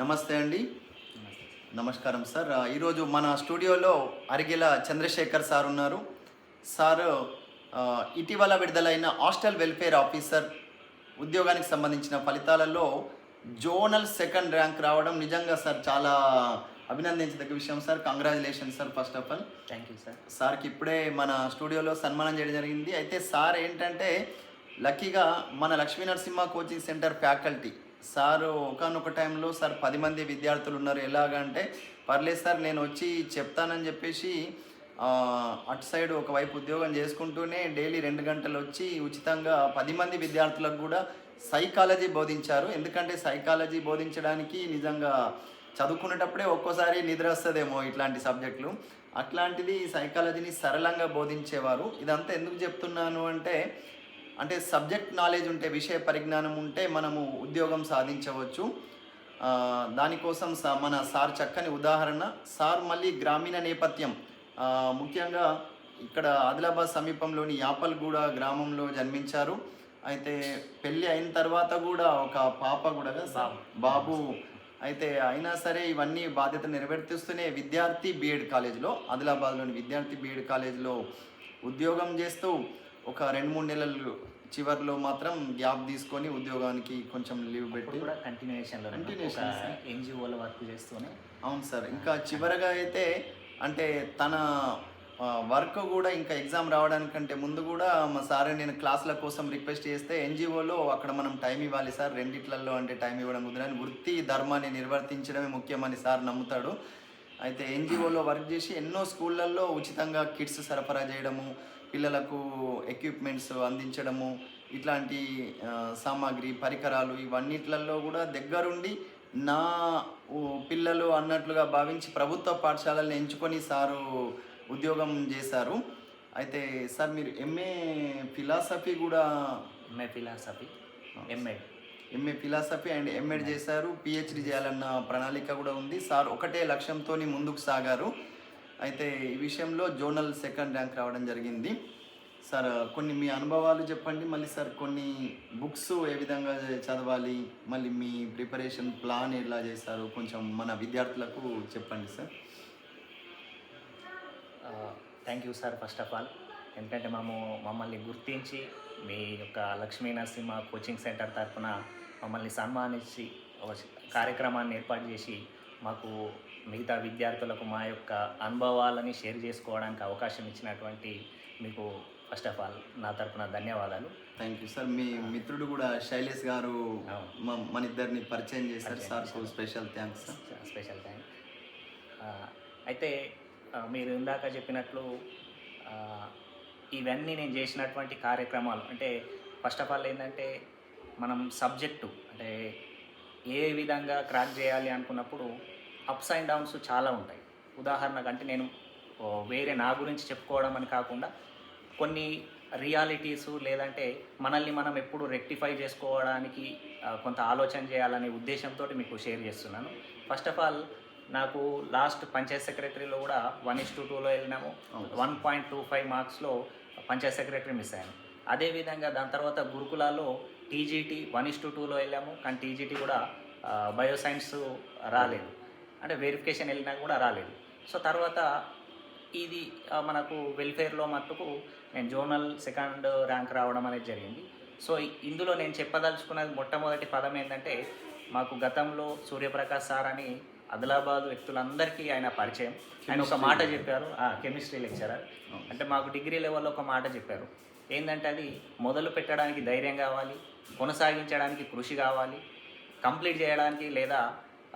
నమస్తే అండి. నమస్కారం సార్. ఈరోజు మన స్టూడియోలో అరిగెల చంద్రశేఖర్ సార్ ఉన్నారు. సార్ ఇటీవల విడుదలైన హాస్టల్ వెల్ఫేర్ ఆఫీసర్ ఉద్యోగానికి సంబంధించిన ఫలితాలలో జోనల్ సెకండ్ ర్యాంక్ రావడం నిజంగా సార్ చాలా అభినందించదగ్గ విషయం sir. Congratulation sir first of all thank you sir సార్కి ఇప్పుడే మన స్టూడియోలో సన్మానం చేయడం జరిగింది. అయితే సార్ ఏంటంటే లక్కీగా మన Lakshmi Narasimha coaching centre faculty sir ఒకనొక టైంలో సార్ పది మంది విద్యార్థులు ఉన్నారు. ఎలాగంటే పర్లేదు సార్ నేను వచ్చి చెప్తానని చెప్పేసి అటు సైడ్ ఒకవైపు ఉద్యోగం చేసుకుంటూనే డైలీ రెండు గంటలు వచ్చి ఉచితంగా పది మంది విద్యార్థులకు కూడా సైకాలజీ బోధించారు. ఎందుకంటే సైకాలజీ బోధించడానికి నిజంగా చదువుకునేటప్పుడే ఒక్కోసారి నిద్ర వస్తుందేమో ఇట్లాంటి సబ్జెక్టులు. అట్లాంటిది సైకాలజీని సరళంగా బోధించేవారు. ఇదంతా ఎందుకు చెప్తున్నాను అంటే అంటే సబ్జెక్ట్ నాలెడ్జ్ ఉంటే విషయ పరిజ్ఞానం ఉంటే మనము ఉద్యోగం సాధించవచ్చు. దానికోసం స మన సార్ చక్కని ఉదాహరణ. సార్ మళ్ళీ గ్రామీణ నేపథ్యం. ముఖ్యంగా ఇక్కడ ఆదిలాబాద్ సమీపంలోని యాపల్గూడ గ్రామంలో జన్మించారు. అయితే పెళ్ళి అయిన తర్వాత కూడా ఒక పాప కూడా? బాబు. అయితే అయినా సరే ఇవన్నీ బాధ్యత నెరవేర్తిస్తూనే విద్యార్థి బీఎడ్ కాలేజ్లో ఆదిలాబాద్లోని విద్యార్థి బీఎడ్ కాలేజ్లో ఉద్యోగం చేస్తూ ఒక రెండు మూడు నెలలు చివరిలో మాత్రం గ్యాప్ తీసుకొని ఉద్యోగానికి కొంచెం లీవ్ పెట్టి కూడా కంటిన్యూషన్లో. ఎన్జిఓలో వర్క్ చేస్తూనే అవును సార్ ఇంకా చివరగా అయితే అంటే తన వర్క్ కూడా ఇంకా ఎగ్జామ్ రావడానికంటే ముందు కూడా మా సార్ నేను క్లాసుల కోసం రిక్వెస్ట్ చేస్తే ఎన్జిఓలో అక్కడ మనం టైం ఇవ్వాలి సార్ రెండిట్లలో అంటే టైం ఇవ్వడం కుదరని వృత్తి ధర్మాన్ని నిర్వర్తించడమే ముఖ్యమని సార్ నమ్ముతాడు అయితే ఎన్జిఓలో వర్క్ చేసి ఎన్నో స్కూళ్ళల్లో ఉచితంగా కిట్స్ సరఫరా చేయడము పిల్లలకు ఎక్విప్మెంట్స్ అందించడము ఇట్లాంటి సామాగ్రి పరికరాలు ఇవన్నిట్లలో కూడా దగ్గరుండి నా పిల్లలు అన్నట్లుగా భావించి ప్రభుత్వ పాఠశాలలను ఎంచుకొని సారు ఉద్యోగం చేశారు. అయితే సార్ మీరు ఎంఏ ఫిలాసఫీ కూడా MA philosophy MEd MA philosophy and MEd చేశారు. పిహెచ్డి చేయాలన్న ప్రణాళిక కూడా ఉంది. సార్ ఒకటే లక్ష్యంతో ముందుకు సాగారు. అయితే ఈ విషయంలో జోనల్ సెకండ్ ర్యాంక్ రావడం జరిగింది. సార్ కొన్ని మీ అనుభవాలు చెప్పండి. మళ్ళీ సార్ కొన్ని బుక్స్ ఏ విధంగా చదవాలి? మళ్ళీ మీ ప్రిపరేషన్ ప్లాన్ ఎలా చేశారు? కొంచెం మన విద్యార్థులకు చెప్పండి sir. Thank you sir first of all. ఎందుకంటే మేము మమ్మల్ని గుర్తించి మీ యొక్క లక్ష్మీ నరసింహ కోచింగ్ సెంటర్ తరఫున మమ్మల్ని సన్మానించి కార్యక్రమాన్ని ఏర్పాటు చేసి మాకు మిగతా విద్యార్థులకు మా యొక్క అనుభవాలని షేర్ చేసుకోవడానికి అవకాశం ఇచ్చినటువంటి మీకు ఫస్ట్ ఆఫ్ ఆల్ నా తరఫున ధన్యవాదాలు. థ్యాంక్ యూ సార్ మీ మిత్రుడు కూడా శైలేష్ గారు మన ఇద్దరిని పరిచయం చేశారు sir. Special thanks special thank అయితే మీరు ఇందాక చెప్పినట్లు ఇవన్నీ నేను చేసినటువంటి కార్యక్రమాలు అంటే ఫస్ట్ ఆఫ్ ఆల్ ఏంటంటే మనం సబ్జెక్టు అంటే ఏ విధంగా క్రాక్ చేయాలి అనుకున్నప్పుడు అప్స్ అండ్ డౌన్స్ చాలా ఉంటాయి. ఉదాహరణకు అంటే నేను వేరే నా గురించి చెప్పుకోవడం అని కాకుండా కొన్ని రియాలిటీస్ లేదంటే మనల్ని మనం ఎప్పుడు రెక్టిఫై చేసుకోవడానికి కొంత ఆలోచన చేయాలనే ఉద్దేశంతో మీకు షేర్ చేస్తున్నాను. ఫస్ట్ ఆఫ్ ఆల్ నాకు లాస్ట్ పంచాయత్ సెక్రటరీలో కూడా వన్ ఇస్ టూ టూలో వెళ్ళినాము. వన్ పాయింట్ టూ ఫైవ్ మార్క్స్లో పంచాయత్ సెక్రటరీ మిస్ అయ్యాను. అదేవిధంగా దాని తర్వాత గురుకులాలో టీజీటీ వన్ ఇస్ టూ టూలో వెళ్ళాము. కానీ టీజీటీ కూడా బయోసైన్స్ రాలేదు. అంటే వెరిఫికేషన్ వెళ్ళినా కూడా రాలేదు. సో తర్వాత ఇది మనకు వెల్ఫేర్లో మట్టుకు నేను జోనల్ సెకండ్ ర్యాంక్ రావడం అనేది జరిగింది. సో ఇందులో నేను చెప్పదలుచుకున్నది మొట్టమొదటి పదం ఏంటంటే మాకు గతంలో సూర్యప్రకాష్ సార్ అని ఆదిలాబాద్ వ్యక్తులందరికీ ఆయన పరిచయం. ఆయన ఒక మాట చెప్పారు. కెమిస్ట్రీ లెక్చరర్ అంటే మాకు డిగ్రీ లెవెల్లో ఒక మాట చెప్పారు. ఏంటంటే అది మొదలు పెట్టడానికి ధైర్యం కావాలి కొనసాగించడానికి కృషి కావాలి కంప్లీట్ చేయడానికి లేదా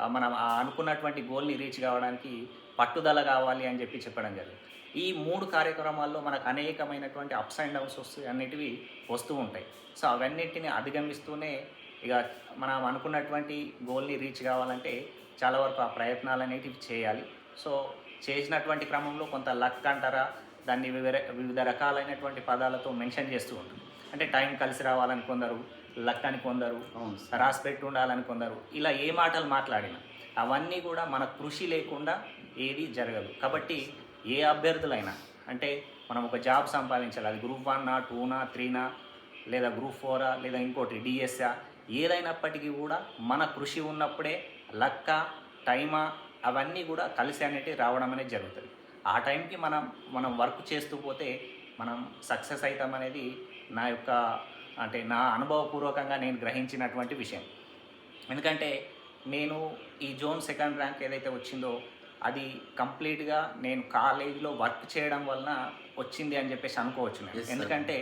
మనం ఆ అనుకున్నటువంటి గోల్ని రీచ్ కావడానికి పట్టుదల కావాలి అని చెప్పి చెప్పడం జరిగింది. ఈ మూడు కార్యక్రమాల్లో మనకు అనేకమైనటువంటి అప్స్ అండ్ డౌన్స్ వస్తూ అన్నిటివి వస్తూ ఉంటాయి. సో అవన్నిటిని అధిగమిస్తూనే ఇక మనం అనుకున్నటువంటి గోల్ని రీచ్ కావాలంటే చాలా వరకు ఆ ప్రయత్నాలు అనేటివి చేయాలి. సో చేసినటువంటి క్రమంలో కొంత లక్ అంటారా దాన్ని వివిధ వివిధ రకాలైనటువంటి పదాలతో మెన్షన్ చేస్తూ ఉంటుంది అంటే టైం కలిసి రావాలని కొందరు లక్ అని కొందరు అవును సార్. రాసి పెట్టి ఉండాలని కొందరు. ఇలా ఏ మాటలు మాట్లాడినా అవన్నీ కూడా మన కృషి లేకుండా ఏది జరగదు. కాబట్టి ఏ అభ్యర్థులైనా అంటే మనం ఒక జాబ్ సంపాదించాలి అది గ్రూప్ వన్నా టూనా త్రీనా లేదా గ్రూప్ ఫోరా లేదా ఇంకోటి డిఎస్ఆ ఏదైనప్పటికీ కూడా మన కృషి ఉన్నప్పుడే లక్క టైమా అవన్నీ కూడా కలిసి అనేటివి రావడం అనేది జరుగుతుంది. ఆ టైంకి మనం మనం వర్క్ చేస్తూ పోతే మనం సక్సెస్ అవుతాం అనేది నా యొక్క అంటే నా అనుభవపూర్వకంగా నేను గ్రహించినటువంటి విషయం. ఎందుకంటే నేను ఈ జోన్ సెకండ్ ర్యాంక్ ఏదైతే వచ్చిందో అది కంప్లీట్గా నేను కాలేజీలో వర్క్ చేయడం వలన వచ్చింది అని చెప్పేసి అనుకోవచ్చు. ఎందుకంటే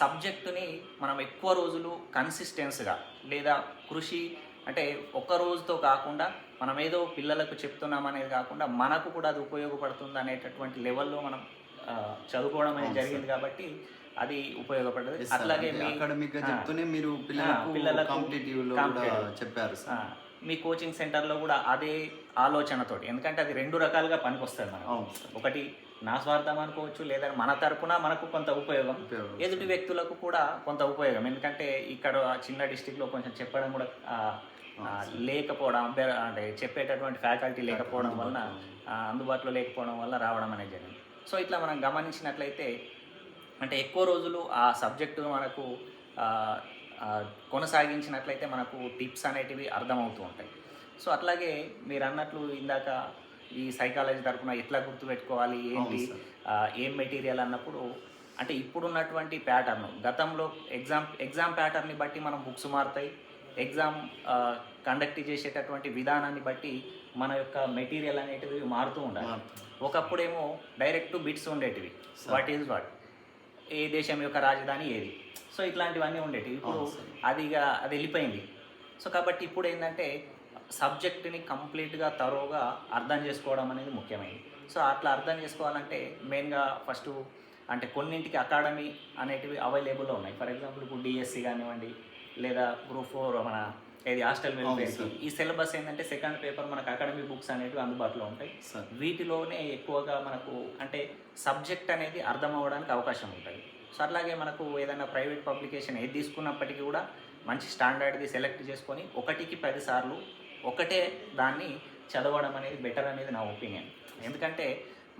సబ్జెక్టుని మనం ఎక్కువ రోజులు కన్సిస్టెన్స్గా లేదా కృషి అంటే ఒక్క రోజుతో కాకుండా మనం ఏదో పిల్లలకు చెప్తున్నాం అనేది కాకుండా మనకు కూడా అది ఉపయోగపడుతుంది అనేటటువంటి లెవెల్లో మనం చదువుకోవడం అనేది జరిగింది కాబట్టి అది sir. అట్లాగే అంటే మీ అకాడమిక్గా ఆ, చెప్తూనే మీరు పిల్లలకు పిల్లలకు కాంపిటేటివ్లో కూడా competitive. చెప్పారు మీ కోచింగ్ సెంటర్లో కూడా అదే ఆలోచనతోటి ఎందుకంటే అది రెండు రకాలుగా పనికొస్తుంది సార్ ఒకటి నా స్వార్థం అనుకోవచ్చు లేదా మన తరపున మనకు కొంత ఉపయోగం. ఎదుటి వ్యక్తులకు కూడా కొంత ఉపయోగం. ఎందుకంటే ఇక్కడ చిన్న డిస్టిక్లో కొంచెం చెప్పడం కూడా లేకపోవడం అంటే చెప్పేటటువంటి ఫ్యాకల్టీ లేకపోవడం వలన అందుబాటులో లేకపోవడం వల్ల రావడం అనేది జరిగింది. సో ఇట్లా మనం గమనించినట్లయితే అంటే ఎక్కువ రోజులు ఆ సబ్జెక్టు మనకు కొనసాగించినట్లయితే మనకు టిప్స్ అనేటివి అర్థమవుతూ ఉంటాయి. సో అట్లాగే మీరు అన్నట్లు ఇందాక ఈ సైకాలజీ తరపున ఎట్లా గుర్తుపెట్టుకోవాలి ఏంటి ఏం మెటీరియల్ అన్నప్పుడు అంటే ఇప్పుడున్నటువంటి ప్యాటర్న్ గతంలో ఎగ్జామ్ ఎగ్జామ్ ప్యాటర్న్ని బట్టి మనం బుక్స్ మారుతాయి. ఎగ్జామ్ కండక్ట్ చేసేటటువంటి విధానాన్ని బట్టి మన యొక్క మెటీరియల్ అనేటివి మారుతూ ఉండాలి. ఒకప్పుడేమో డైరెక్ట్ బిట్స్ ఉండేటివి. What is what? ఏ దేశం యొక్క రాజధాని ఏది? సో ఇట్లాంటివన్నీ ఉండేటివి. ఇప్పుడు. అది ఇక అది వెళ్ళిపోయింది. సో కాబట్టి ఇప్పుడు ఏంటంటే సబ్జెక్ట్ని కంప్లీట్గా తరోగా అర్థం చేసుకోవడం అనేది ముఖ్యమైనది. సో అట్లా అర్థం చేసుకోవాలంటే మెయిన్గా ఫస్ట్ అంటే కొన్నింటికి అకాడమీ అనేటివి అవైలబుల్లో ఉన్నాయి. ఫర్ ఎగ్జాంపుల్ ఇప్పుడు డిఎస్సి కానివ్వండి లేదా గ్రూప్ ఫోర్ మన ఏది హాస్టల్ అవును వెల్ఫేర్. sir. ఈ సిలబస్ ఏంటంటే సెకండ్ పేపర్ మనకు అకాడమీ బుక్స్ అనేటివి అందుబాటులో ఉంటాయి. వీటిలోనే ఎక్కువగా మనకు అంటే సబ్జెక్ట్ అనేది అర్థం అవ్వడానికి అవకాశం ఉంటుంది. సో అట్లాగే మనకు ఏదైనా ప్రైవేట్ పబ్లికేషన్ ఏది తీసుకున్నప్పటికీ కూడా మంచి స్టాండర్డ్ది సెలెక్ట్ చేసుకొని ఒకటికి పది సార్లు ఒకటే దాన్ని చదవడం అనేది బెటర్ అనేది నా ఒపీనియన్. ఎందుకంటే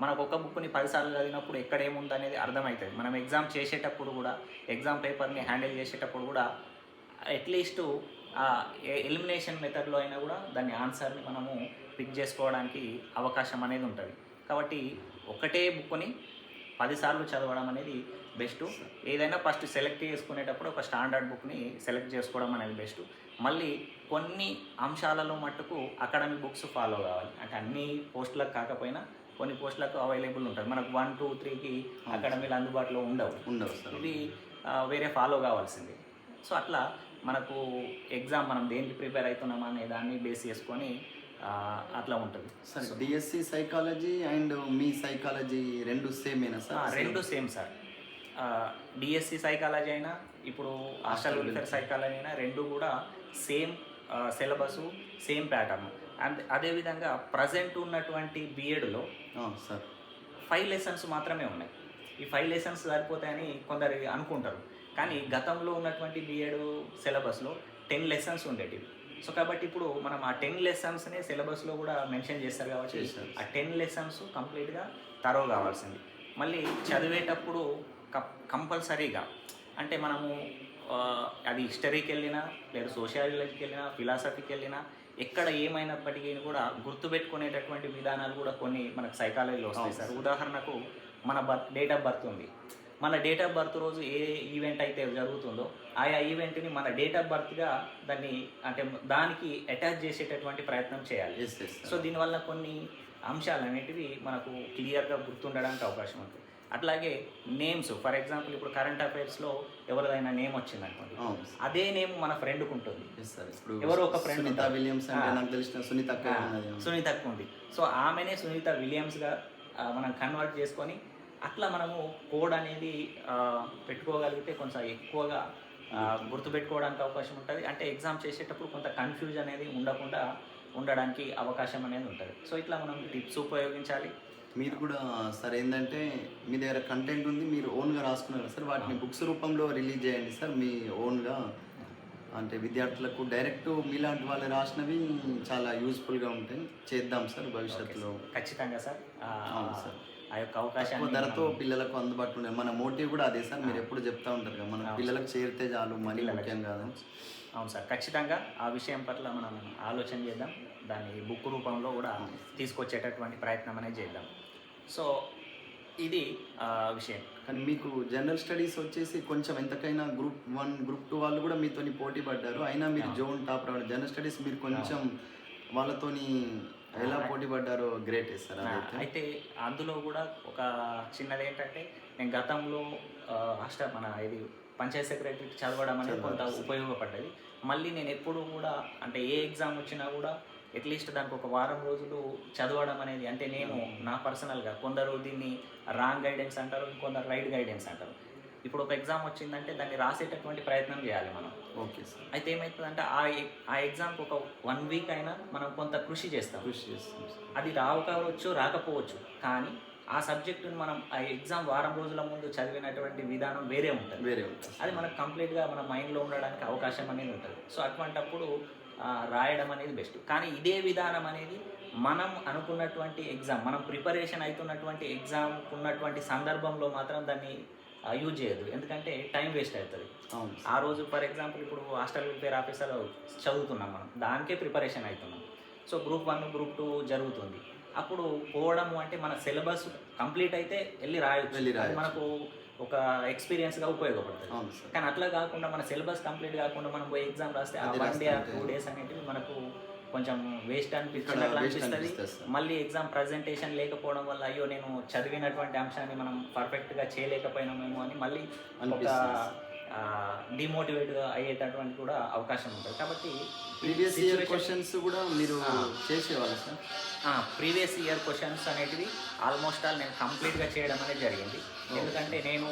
మనకు ఒక బుక్ని పదిసార్లు చదివినప్పుడు ఎక్కడ ఏముంది అనేది అర్థమవుతుంది. మనం ఎగ్జామ్ చేసేటప్పుడు కూడా ఎగ్జామ్ పేపర్ని హ్యాండిల్ చేసేటప్పుడు కూడా అట్లీస్ట్ ఎలిమినేషన్ మెథడ్లో అయినా కూడా దాని ఆన్సర్ని మనము పిక్ చేసుకోవడానికి అవకాశం అనేది ఉంటుంది. కాబట్టి ఒకటే బుక్ని పదిసార్లు చదవడం అనేది బెస్ట్ ఏదైనా ఫస్ట్ సెలెక్ట్ చేసుకునేటప్పుడు ఒక స్టాండర్డ్ బుక్ని సెలెక్ట్ చేసుకోవడం అనేది బెస్ట్ మళ్ళీ కొన్ని అంశాలలో మట్టుకు అకాడమిక్ బుక్స్ ఫాలో కావాలి. అంటే అన్ని పోస్టులకు కాకపోయినా కొన్ని పోస్టులకు అవైలబుల్ ఉంటుంది మనకు వన్ టూ త్రీకి అకాడమీలు అందుబాటులో ఉండవు. ఉండవు ఆ, వేరే ఫాలో కావాల్సింది. సో అట్లా మనకు ఎగ్జామ్ మనం దేనికి ప్రిపేర్ అవుతున్నాం అనే దాన్ని బేస్ చేసుకొని అట్లా ఉంటుంది. సార్ డిఎస్సి సైకాలజీ అండ్ మీ సైకాలజీ రెండు సేమేనా సార్? రెండు సేమ్ సార్. డిఎస్సి సైకాలజీ అయినా ఇప్పుడు హాస్టల్ వెల్ఫేర్ సైకాలజీ అయినా రెండు కూడా same syllabus same pattern and అదేవిధంగా ప్రజెంట్ ఉన్నటువంటి బీఎడ్లో సార్. ఫైవ్ లెసన్స్ మాత్రమే ఉన్నాయి. ఈ ఫైవ్ లెసన్స్ సరిపోతాయని కొందరు అనుకుంటారు. కానీ గతంలో ఉన్నటువంటి బీఎడ్ సిలబస్లో టెన్ లెసన్స్ ఉండేటివి. సో కాబట్టి ఇప్పుడు మనం ఆ టెన్ లెసన్స్ని సిలబస్లో కూడా మెన్షన్ చేస్తారు కాబట్టి. ఆ టెన్ లెసన్స్ కంప్లీట్గా తరవ కావాల్సింది. మళ్ళీ చదివేటప్పుడు కంపల్సరీగా అంటే మనము అది హిస్టరీకి వెళ్ళినా లేదా సోషియాలజీకి వెళ్ళినా ఫిలాసఫీకి వెళ్ళినా ఎక్కడ ఏమైనప్పటికీ కూడా గుర్తుపెట్టుకునేటటువంటి విధానాలు కూడా కొన్ని మనకు సైకాలజీలో వస్తాయి సార్. ఉదాహరణకు మన బర్త్ డేట్ ఆఫ్ బర్త్ ఉంది. మన డేట్ ఆఫ్ బర్త్ రోజు ఏ ఈవెంట్ అయితే జరుగుతుందో ఆయా ఈవెంట్ని మన డేట్ ఆఫ్ బర్త్గా దాన్ని అంటే దానికి అటాచ్ చేసేటటువంటి ప్రయత్నం చేయాలి. సో దీనివల్ల కొన్ని అంశాలు అనేటివి మనకు క్లియర్గా గుర్తుండడానికి అవకాశం ఉంటుంది అట్లాగే నేమ్స్ ఫర్ ఎగ్జాంపుల్ ఇప్పుడు కరెంట్ అఫైర్స్లో ఎవరిదైనా నేమ్ వచ్చింది అనుకోండి అదే నేమ్ మన ఫ్రెండ్కి ఉంటుంది. ఎవరో ఒక సునీత ఉంటారు. విలియమ్స్ అంటే ఆ. నాకు తెలిసిన సునీత సునీతకు ఉంది. సో ఆమెనే సునీత విలియమ్స్గా మనం కన్వర్ట్ చేసుకొని అట్లా మనము కోడ్ అనేది పెట్టుకోగలిగితే కొంచెం ఎక్కువగా గుర్తుపెట్టుకోవడానికి అవకాశం ఉంటుంది. అంటే ఎగ్జామ్ చేసేటప్పుడు కొంత కన్ఫ్యూజ్ అనేది ఉండకుండా ఉండడానికి అవకాశం అనేది ఉంటుంది. సో ఇట్లా మనం టిప్స్ ఉపయోగించాలి. మీరు కూడా సార్ ఏంటంటే మీ దగ్గర కంటెంట్ ఉంది మీరు ఓన్గా రాసుకున్నారు సార్? వాటిని బుక్స్ రూపంలో రిలీజ్ చేయండి సార్ మీ ఓన్గా. అంటే విద్యార్థులకు డైరెక్ట్ మీలాంటి వాళ్ళు రాసినవి చాలా యూస్ఫుల్గా ఉంటాయి. చేద్దాం సార్ భవిష్యత్తులో. ఖచ్చితంగా సార్. అవును సార్. ఆ యొక్క అవకాశాన్ని ధరతో పిల్లలకు అందుబాటులో ఉండే మన మోటివ్ కూడా అదే సార్ మీరు ఎప్పుడు చెప్తా ఉంటారు కదా మన. పిల్లలకు చేరితే చాలు మనీ. ముఖ్యం కాదు. అవును సార్ ఖచ్చితంగా ఆ విషయం పట్ల మనం ఆలోచన చేద్దాం దాన్ని బుక్ రూపంలో కూడా తీసుకొచ్చేటటువంటి ప్రయత్నం అనేది చేద్దాం. సో ఇది ఆ, విషయం. కానీ మీకు జనరల్ స్టడీస్ వచ్చేసి కొంచెం ఎంతకైనా గ్రూప్ వన్ గ్రూప్ టూ వాళ్ళు కూడా మీతోని పోటీ పడ్డారు. అయినా మీరు. జోన్ టాప్ రావడం జనరల్ స్టడీస్ మీరు కొంచెం వాళ్ళతోని ఎలా పోటీ పడ్డారో గ్రేట్ సార్ అదైతే. అయితే అందులో కూడా ఒక చిన్నది ఏంటంటే నేను గతంలో రాష్ట్ర మన ఇది పంచాయత్ సెక్రటరీ చదవడం అనేది కొంత. ఉపయోగపడ్డది. మళ్ళీ నేను ఎప్పుడు కూడా అంటే ఏ ఎగ్జామ్ వచ్చినా కూడా అట్లీస్ట్ దానికి ఒక వారం రోజులు చదవడం అనేది అంటే నేను నా పర్సనల్గా కొందరు దీన్ని రాంగ్ గైడెన్స్ అంటారు కొందరు రైట్ గైడెన్స్ అంటారు. ఇప్పుడు ఒక ఎగ్జామ్ వచ్చిందంటే దాన్ని రాసేటటువంటి ప్రయత్నం చేయాలి మనం. Okay sir. అయితే ఏమవుతుందంటే ఆ ఆ ఎగ్జామ్కి ఒక వన్ వీక్ అయినా మనం కొంత కృషి చేస్తాం. కృషి చేస్తాం అది రావు కావచ్చు రాకపోవచ్చు కానీ ఆ సబ్జెక్టుని మనం ఆ ఎగ్జామ్ వారం రోజుల ముందు చదివినటువంటి విధానం వేరే ఉంటుంది. వేరే ఉంటుంది అది మనకు కంప్లీట్గా మన మైండ్లో ఉండడానికి అవకాశం అనేది ఉంటుంది. సో అటువంటప్పుడు రాయడం అనేది బెస్ట్. కానీ ఇదే విధానం అనేది మనం అనుకున్నటువంటి ఎగ్జామ్ మనం ప్రిపరేషన్ అవుతున్నటువంటి ఎగ్జామ్ ఉన్నటువంటి సందర్భంలో మాత్రం దాన్ని యూజ్ చేయొద్దు. ఎందుకంటే టైం వేస్ట్ అవుతుంది అవును. ఆ రోజు ఫర్ ఎగ్జాంపుల్ ఇప్పుడు హాస్టల్ వెల్ఫేర్ ఆఫీసర్ చదువుతున్నాం మనం. దానికే ప్రిపరేషన్ అవుతున్నాం so group one group two జరుగుతుంది. అప్పుడు పోవడము అంటే మన సిలబస్ కంప్లీట్ అయితే వెళ్ళి రాయొచ్చు. మనకు ఒక ఎక్స్పీరియన్స్గా ఉపయోగపడుతుంది. కానీ అట్లా కాకుండా మన సిలబస్ కంప్లీట్ కాకుండా మనం పోయి ఎగ్జామ్ రాస్తే ఆ వన్ డే టూ డేస్ అనేటివి మనకు కొంచెం వేస్ట్ వేస్ట్ అనిపిస్తుంది. మళ్ళీ ఎగ్జామ్ ప్రజెంటేషన్ లేకపోవడం వల్ల అయ్యో నేను చదివినటువంటి అంశాన్ని మనం పర్ఫెక్ట్గా చేయలేకపోయినామేమో అని మళ్ళీ ఒక. డిమోటివేట్ అయ్యేటటువంటి కూడా అవకాశం ఉంటుంది. కాబట్టి ప్రీవియస్ ఇయర్ క్వశ్చన్స్ కూడా మీరు. చేసేవాళ్ళ సార్ ప్రీవియస్ ఇయర్ క్వశ్చన్స్ అనేటివి ఆల్మోస్ట్ ఆల్ నేను కంప్లీట్గా చేయడం అనేది జరిగింది. ఎందుకంటే నేను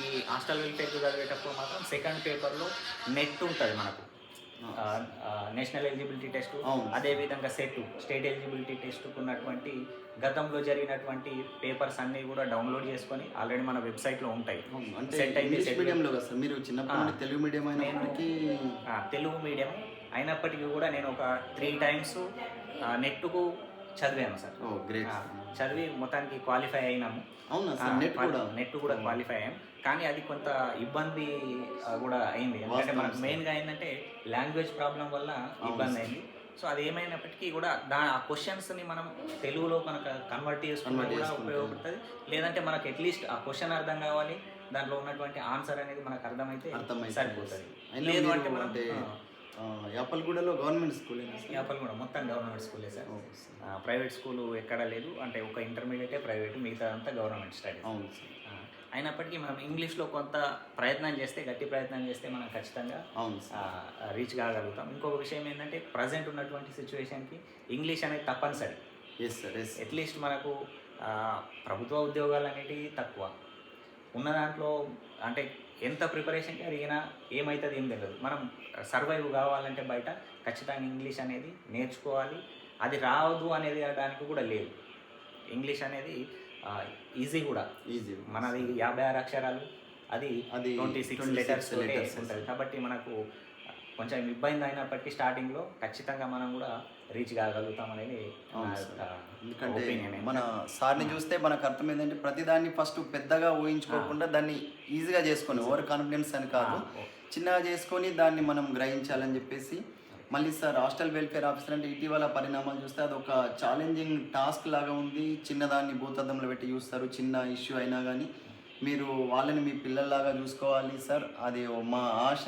ఈ హాస్టల్ వెల్ఫేర్ చదివేటప్పుడు మాత్రం సెకండ్ పేపర్లో నెట్ ఉంటుంది మనకు. నేషనల్ ఎలిజిబిలిటీ టెస్ట్ అవును. అదేవిధంగా సెట్ స్టేట్ ఎలిజిబిలిటీ టెస్ట్ ఉన్నటువంటి గతంలో జరిగినటువంటి పేపర్స్ అన్నీ కూడా డౌన్లోడ్ చేసుకొని ఆల్రెడీ మన వెబ్సైట్లో ఉంటాయి. అయితే సార్? మీరు చిన్నప్పటి తెలుగు మీడియం అయినప్పటికీ తెలుగు మీడియం అయినప్పటికీ కూడా నేను ఒక త్రీ టైమ్స్ నెట్కు చదివాను సార్. చదివి మొత్తానికి క్వాలిఫై అయినాము. అవునా నెట్ కూడా? నెట్ కూడా. క్వాలిఫై అయ్యాం. కానీ అది కొంత ఇబ్బంది కూడా అయింది. ఎందుకంటే మనకు. మెయిన్గా ఏంటంటే లాంగ్వేజ్ ప్రాబ్లం వల్ల ఇబ్బంది. అయింది. సో అది ఏమైనప్పటికీ కూడా దా ఆ క్వశ్చన్స్ని మనం తెలుగులో కనుక కన్వర్ట్ Convert కూడా చేసుకుంటే. ఉపయోగపడుతుంది. లేదంటే మనకు అట్లీస్ట్ ఆ క్వశ్చన్ అర్థం కావాలి. దాంట్లో ఉన్నటువంటి ఆన్సర్ అనేది మనకు అర్థమైతే సరిపోతుంది. లేదు అంటే మనం యాపల్గూడలో గవర్నమెంట్ స్కూల్ యాపల్ కూడా మొత్తం గవర్నమెంట్ స్కూలే సార్. ప్రైవేట్ స్కూల్ ఎక్కడా లేదు. అంటే ఒక ఇంటర్మీడియటే ప్రైవేట్ మిగతా అంతా గవర్నమెంట్ స్టడీ అవును సార్. అయినప్పటికీ మనం ఇంగ్లీష్లో కొంత ప్రయత్నం చేస్తే గట్టి ప్రయత్నం చేస్తే మనం ఖచ్చితంగా అవును. రీచ్ కాగలుగుతాం. ఇంకొక విషయం ఏంటంటే ప్రజెంట్ ఉన్నటువంటి సిచ్యువేషన్కి ఇంగ్లీష్ అనేది తప్పనిసరి. ఎస్ సార్ ఎస్ అట్లీస్ట్ మనకు ప్రభుత్వ ఉద్యోగాలు అనేటివి తక్కువ. ఉన్న దాంట్లో అంటే ఎంత ప్రిపరేషన్కి అడిగినా ఏమవుతుంది ఏం తెలియదు మనం సర్వైవ్ కావాలంటే బయట ఖచ్చితంగా ఇంగ్లీష్ అనేది నేర్చుకోవాలి. అది రాదు అనేది దానికి కూడా లేదు. ఇంగ్లీష్ అనేది ఈజీ కూడా. ఈజీ మనది యాభై ఆరు అక్షరాలు. అది అది ట్వంటీ సిక్స్ 26 లెటర్స్ letters. ఉంటుంది. కాబట్టి మనకు కొంచెం ఇబ్బంది అయినప్పటికీ స్టార్టింగ్లో ఖచ్చితంగా మనం కూడా రీచ్ కాగలుగుతాం అనేది. ఎందుకంటే మన సార్ని చూస్తే మనకు అర్థం ఏంటంటే ప్రతిదాన్ని ఫస్ట్ పెద్దగా ఊహించుకోకుండా దాన్ని ఈజీగా చేసుకొని ఓవర్ కాన్ఫిడెన్స్ అని కాదు. చిన్నగా చేసుకొని దాన్ని మనం గ్రహించాలని చెప్పేసి మళ్ళీ సార్ హాస్టల్ వెల్ఫేర్ ఆఫీసర్ అంటే ఇటీవల పరిణామాలు చూస్తే అది ఒక ఛాలెంజింగ్ టాస్క్ లాగా ఉంది. చిన్నదాన్ని భూతద్దంలో పెట్టి చూస్తారు. చిన్న ఇష్యూ అయినా కానీ మీరు వాళ్ళని మీ పిల్లల్లాగా చూసుకోవాలి సార్. అది మా ఆశ.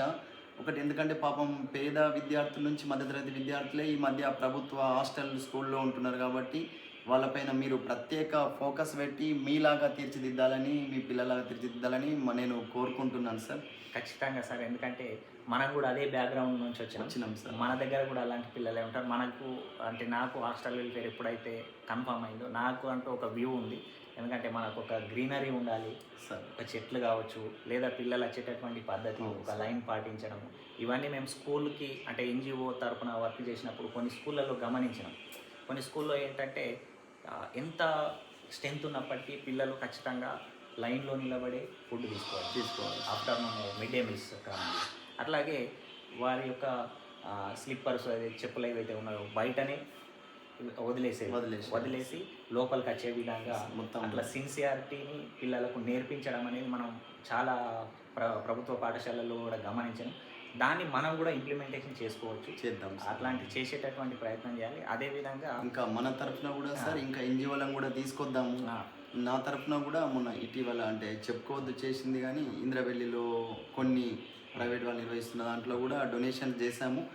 ఒకటి ఎందుకంటే పాపం పేద విద్యార్థుల నుంచి మధ్యతరగతి విద్యార్థులే ఈ మధ్య ప్రభుత్వ హాస్టల్ స్కూల్లో ఉంటున్నారు కాబట్టి వాళ్ళపైన మీరు ప్రత్యేక ఫోకస్ పెట్టి మీలాగా తీర్చిదిద్దాలని మీ పిల్లలాగా తీర్చిదిద్దాలని నేను కోరుకుంటున్నాను సార్. ఖచ్చితంగా సార్. ఎందుకంటే మనం కూడా అదే బ్యాక్గ్రౌండ్ నుంచి వచ్చినాం మన దగ్గర కూడా అలాంటి పిల్లలే ఉంటారు. మనకు అంటే నాకు హాస్టల్ వెల్ఫేర్ ఎప్పుడైతే కన్ఫర్మ్ అయిందో నాకు అంటూ ఒక వ్యూ ఉంది. ఎందుకంటే మనకు ఒక గ్రీనరీ ఉండాలి సార్. ఒక చెట్లు కావచ్చు లేదా పిల్లలు వచ్చేటటువంటి పద్ధతి ఒక లైన్ పాటించడం ఇవన్నీ మేము స్కూల్కి అంటే ఎన్జిఓ తరపున వర్క్ చేసినప్పుడు కొన్ని స్కూళ్ళల్లో గమనించినాం. కొన్ని స్కూల్లో ఏంటంటే ఎంత స్ట్రెంత్ ఉన్నప్పటికీ పిల్లలు ఖచ్చితంగా లైన్లో నిలబడి ఫుడ్ తీసుకోవాలి. తీసుకోవాలి. ఆఫ్టర్నూన్ మిడ్ డే మీల్స్ క్రమంలో. అట్లాగే వారి యొక్క స్లిప్పర్స్ అదే చెప్పులు ఏవైతే ఉన్నాయో బయటనే వదిలేసే వదిలేసి. వదిలేసి లోపలికి వచ్చే విధంగా మొత్తం అట్లా సిన్సియారిటీని పిల్లలకు నేర్పించడం అనేది మనం చాలా ప్ర ప్రభుత్వ పాఠశాలల్లో కూడా గమనించాం. దాన్ని మనం కూడా ఇంప్లిమెంటేషన్ చేసుకోవచ్చు. చేద్దాం. అట్లాంటి చేసేటటువంటి ప్రయత్నం చేయాలి. అదేవిధంగా ఇంకా మన తరఫున కూడా సార్ ఇంకా ఎన్జిఓలను కూడా తీసుకొద్దాము. నా తరఫున కూడా మొన్న ఇటీవల అంటే చెప్పుకోవద్దు చేసింది కానీ ఇంద్రవెల్లిలో కొన్ని ప్రైవేట్ వాళ్ళు నిర్వహిస్తున్న దాంట్లో కూడా డొనేషన్ చేశాము.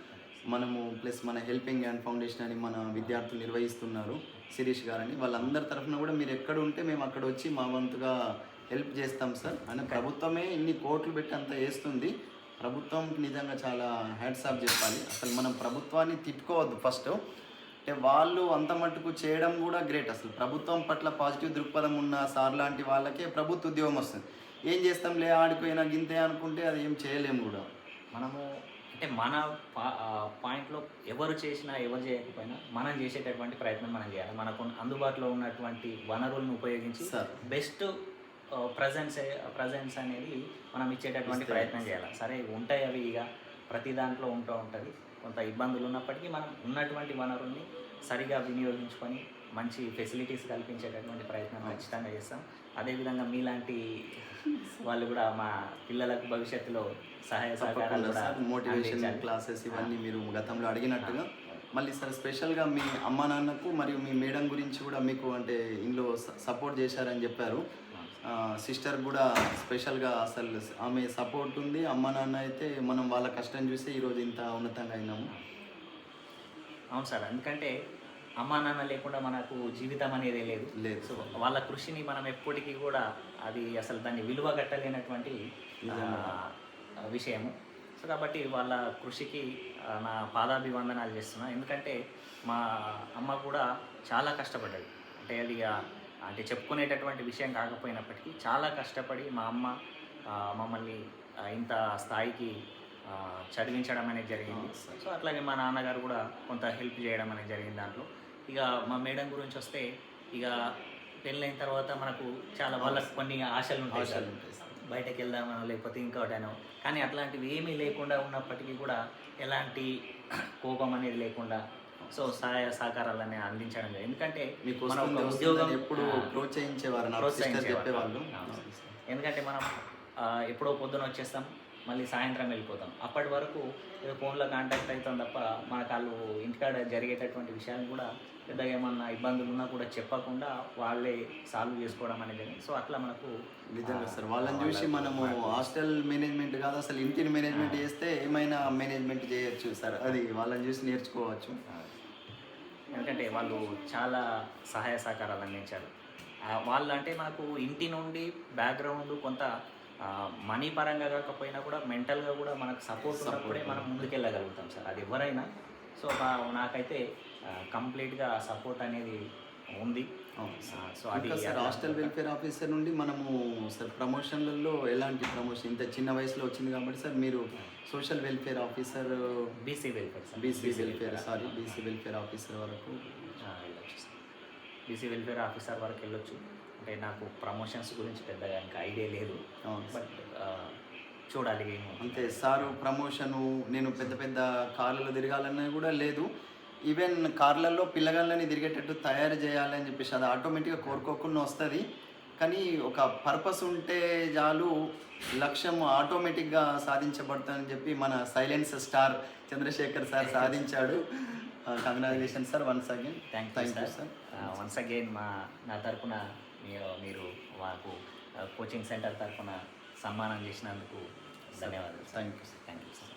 మనము ప్లస్ మన హెల్పింగ్ హ్యాండ్ ఫౌండేషన్ అని మన విద్యార్థులు నిర్వహిస్తున్నారు శిరీష్ గారని. వాళ్ళందరి తరఫున కూడా మీరు ఎక్కడ ఉంటే మేము అక్కడ వచ్చి మా వంతుగా హెల్ప్ చేస్తాం సార్. అని ప్రభుత్వమే ఇన్ని కోట్లు పెట్టి అంత వేస్తుంది ప్రభుత్వం నిజంగా చాలా హ్యాట్సాప్ చెప్పాలి. అసలు మనం ప్రభుత్వాన్ని తిట్టుకోవద్దు ఫస్ట్. అంటే వాళ్ళు అంత మట్టుకు చేయడం కూడా గ్రేట్. అసలు ప్రభుత్వం పట్ల పాజిటివ్ దృక్పథం ఉన్న సార్ లాంటి వాళ్ళకే ప్రభుత్వ ఉద్యోగం వస్తుంది. ఏం చేస్తాంలే ఆడిపోయినా గింతే అనుకుంటే అది ఏం చేయలేము కూడా. మనము అంటే మన పాయింట్లో ఎవరు చేసినా ఎవరు చేయకపోయినా మనం చేసేటటువంటి ప్రయత్నం మనం చేయాలి. మనకు అందుబాటులో ఉన్నటువంటి వనరులను ఉపయోగించి సార్. బెస్ట్ ప్రజెన్స్ ప్రజెన్స్ అనేది మనం ఇచ్చేటటువంటి ప్రయత్నం చేయాలి. సరే ఉంటాయి అవి ఇక ప్రతి దాంట్లో ఉంటూ ఉంటుంది. కొంత ఇబ్బందులు ఉన్నప్పటికీ మనం ఉన్నటువంటి వనరుల్ని సరిగా వినియోగించుకొని మంచి ఫెసిలిటీస్ కల్పించేటటువంటి ప్రయత్నం ఖచ్చితంగా చేస్తాం. అదేవిధంగా మీలాంటి వాళ్ళు కూడా మా పిల్లలకు భవిష్యత్తులో సహాయ సహకారాలు కూడా మోటివేషన్. క్లాసెస్ ఇవన్నీ మీరు గతంలో అడిగినట్టుగా మళ్ళీ సార్ స్పెషల్గా మీ అమ్మా నాన్నకు మరియు మీ మేడం గురించి కూడా మీకు అంటే ఇందులో సపోర్ట్ చేశారని చెప్పారు. సిస్టర్ కూడా స్పెషల్గా అసలు ఆమె సపోర్ట్ ఉంది. అమ్మ నాన్న అయితే మనం వాళ్ళ కష్టం చూసి ఈరోజు ఇంత ఉన్నతంగా అయినాము. అవును సార్ ఎందుకంటే అమ్మా నాన్న లేకుండా మనకు జీవితం అనేది లేదు. లేదు. సో వాళ్ళ కృషిని మనం ఎప్పటికీ కూడా అది అసలు దాన్ని విలువ కట్టలేనటువంటి విషయము. సో కాబట్టి వాళ్ళ కృషికి నా పాదాభివందనాలు చేస్తున్నా. ఎందుకంటే మా అమ్మ కూడా చాలా కష్టపడ్డది. అంటే అది అంటే చెప్పుకునేటటువంటి విషయం కాకపోయినప్పటికీ చాలా కష్టపడి మా అమ్మ మమ్మల్ని ఇంత స్థాయికి చదివించడం అనేది జరిగింది. సో అట్లాగే మా నాన్నగారు కూడా కొంత హెల్ప్ చేయడం అనేది జరిగింది దాంట్లో. ఇక మా మేడం గురించి వస్తే ఇక పెళ్ళైన తర్వాత మనకు చాలా వాళ్ళకి కొన్ని ఆశలు ఉంటాయి. బయటకు వెళ్దామనో లేకపోతే ఇంకోటనో కానీ అట్లాంటివి ఏమీ లేకుండా ఉన్నప్పటికీ కూడా ఎలాంటి కోపం అనేది లేకుండా సో సహాయ సహకారాలని అందించడం. ఎందుకంటే మనం ఉద్యోగం ఎప్పుడు ప్రోత్సహించేవారు ప్రోత్సహించేవారు. ఎందుకంటే మనం ఎప్పుడో పొద్దున వచ్చేస్తాం మళ్ళీ సాయంత్రం వెళ్ళిపోతాం. అప్పటి వరకు ఫోన్లో కాంటాక్ట్ అవుతాం తప్ప మనకు వాళ్ళు ఇంటికాడ జరిగేటటువంటి విషయాలు కూడా పెద్దగా ఏమన్నా ఇబ్బందులు ఉన్నా కూడా చెప్పకుండా వాళ్ళే సాల్వ్ చేసుకోవడం అనేది. సో అట్లా మనకు నిజంగా సార్ వాళ్ళని చూసి మనము హాస్టల్ మేనేజ్మెంట్ కాదు అసలు ఇంటిని మేనేజ్మెంట్ చేస్తే ఏమైనా మేనేజ్మెంట్ చేయొచ్చు సార్. అది వాళ్ళని చూసి నేర్చుకోవచ్చు. ఎందుకంటే వాళ్ళు చాలా సహాయ సహకారాలు అందించారు. ఆ, వాళ్ళు అంటే మనకు ఇంటి నుండి బ్యాక్గ్రౌండ్ కొంత మనీ పరంగా కాకపోయినా కూడా మెంటల్గా కూడా మనకు సపోర్ట్ ఉన్నప్పుడే మనం ముందుకెళ్ళగలుగుతాం సార్. అది ఎవరైనా. సో నాకైతే కంప్లీట్గా సపోర్ట్ అనేది ఉంది. సో అది సార్ హాస్టల్ వెల్ఫేర్ ఆఫీసర్ నుండి మనము సార్ ప్రమోషన్లలో ఎలాంటి ప్రమోషన్ ఇంత చిన్న వయసులో వచ్చింది కాబట్టి సార్ మీరు social welfare officer BC welfare sir. BC welfare sorry BC welfare officer వరకు. వెళ్ళొచ్చు సార్. బీసీ వెల్ఫేర్ ఆఫీసర్ వరకు వెళ్ళొచ్చు. అంటే నాకు ప్రమోషన్స్ గురించి పెద్దగా ఇంకా ఐడియా లేదు. బట్ చూడాలి ఏమో అంతే సారు ప్రమోషను నేను పెద్ద పెద్ద కార్లలో తిరగాలన్నా కూడా లేదు. ఈవెన్ కార్లలో పిల్లగాళ్ళని తిరిగేటట్టు తయారు చేయాలని చెప్పేసి అది ఆటోమేటిక్గా కోరుకోకుండా వస్తుంది. కానీ ఒక పర్పస్ ఉంటే చాలు లక్ష్యం ఆటోమేటిక్గా సాధించబడుతుందని చెప్పి మన సైలెన్స్ స్టార్ చంద్రశేఖర్ సార్ సాధించాడు. Congratulation sir once again thank you thank you sir sir once again మా నా తరపున మీరు మాకు కోచింగ్ సెంటర్ తరఫున సన్మానం చేసినందుకు ధన్యవాదాలు thank you sir thank you sir